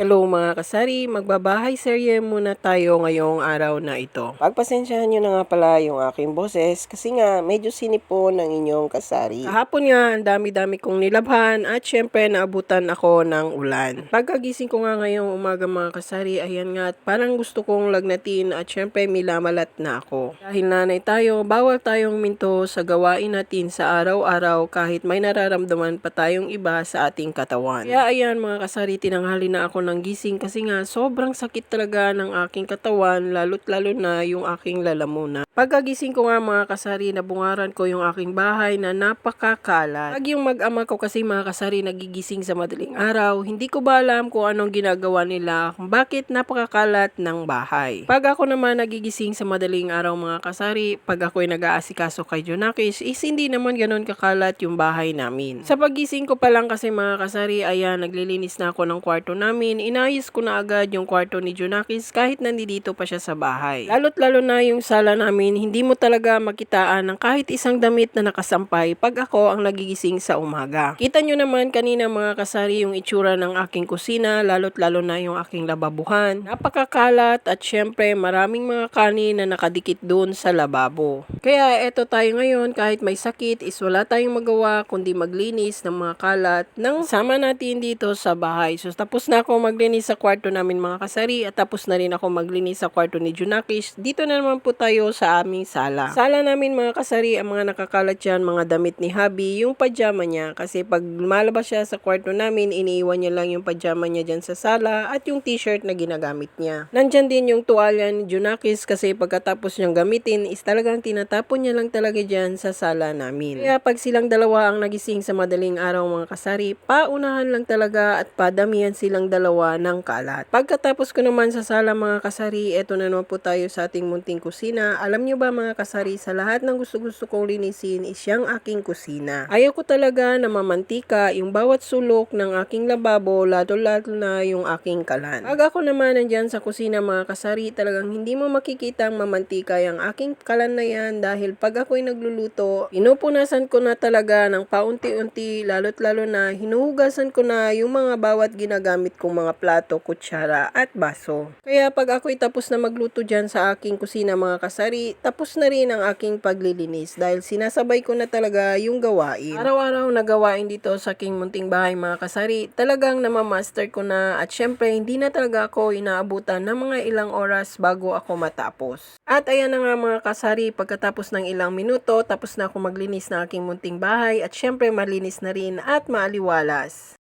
Hello mga kasari, magbabahay serye muna tayo ngayong araw na ito. Pagpasensyahan nyo na nga pala yung aking boses kasi nga medyo sinipo ng inyong kasari. Kahapon nga, ang dami-dami kong nilabhan at syempre naabutan ako ng ulan. Pagkagising ko nga ngayong umaga mga kasari, ayan nga, at parang gusto kong lagnatin at syempre milamalat na ako. Dahil nanay tayo, bawal tayong minto sa gawain natin sa araw-araw kahit may nararamdaman pa tayong iba sa ating katawan. Kaya ayan mga kasari, tinanghali na ako ng gising kasi nga sobrang sakit talaga ng aking katawan lalo't lalo na yung aking lalamuna. Pagkagising ko nga mga kasari, nabungaran ko yung aking bahay na napakakalat. Pag yung mag-ama ko kasi mga kasari nagigising sa madaling araw, hindi ko ba alam kung anong ginagawa nila kung bakit napakakalat ng bahay. Pag ako naman nagigising sa madaling araw mga kasari, pag ako'y nag-aasikaso kay Junakis, is hindi naman ganun kakalat yung bahay namin. Sa pagising ko pa lang kasi mga kasari, ayan, naglilinis na ako ng kwarto namin, inayos ko na agad yung kwarto ni Junakis kahit nandito pa siya sa bahay. Lalo't lalo na yung sala namin, hindi mo talaga makitaan ng kahit isang damit na nakasampay pag ako ang nagigising sa umaga. Kita nyo naman kanina mga kasari yung itsura ng aking kusina, lalo't lalo na yung aking lababuhan. Napakakalat at syempre maraming mga kanin na nakadikit doon sa lababo. Kaya eto tayo ngayon kahit may sakit is wala tayong magawa kundi maglinis ng mga kalat nang sama natin dito sa bahay. So tapos na ako maglinis sa kwarto namin mga kasari at tapos na rin ako maglinis sa kwarto ni Junakis. Dito na naman po tayo sa aming sala. Sala namin mga kasari, ang mga nakakalat dyan, mga damit ni Habi, yung pajama niya. Kasi pag lumalabas siya sa kwarto namin, iniiwan niya lang yung pajama niya dyan sa sala at yung t-shirt na ginagamit niya. Nandyan din yung tuwalya ni Junakis kasi pagkatapos niyang gamitin is talagang tinatapon niya lang talaga dyan sa sala namin. Kaya pag silang dalawa ang nagising sa madaling araw mga kasari, paunahan lang talaga at padamihan silang dalawa ng kalat. Pagkatapos ko naman sa sala mga kasari, eto na naman po tayo sa ating munting kusina. Alam niyo ba mga kasari, sa lahat ng gusto-gusto kong linisin is yung aking kusina. Ayaw ko talaga na mamantika yung bawat sulok ng aking lababo, lalo-lalo na yung aking kalan. Pag ako naman nandyan sa kusina mga kasari, talagang hindi mo makikita ang mamantika yung aking kalan na yan dahil pag ako'y nagluluto, pinupunasan ko na talaga ng paunti-unti, lalo't lalo na hinuhugasan ko na yung mga bawat ginagamit kong mga plato, kutsara at baso. Kaya pag ako'y tapos na magluto dyan sa aking kusina mga kasari, tapos na rin ang aking paglilinis dahil sinasabay ko na talaga yung gawain. Araw-araw na gawain dito sa aking munting bahay mga kasari, talagang namamaster ko na at syempre hindi na talaga ako inaabutan ng mga ilang oras bago ako matapos. At ayan na nga mga kasari, pagkatapos ng ilang minuto, tapos na ako maglinis ng aking munting bahay at syempre malinis na rin at maaliwalas.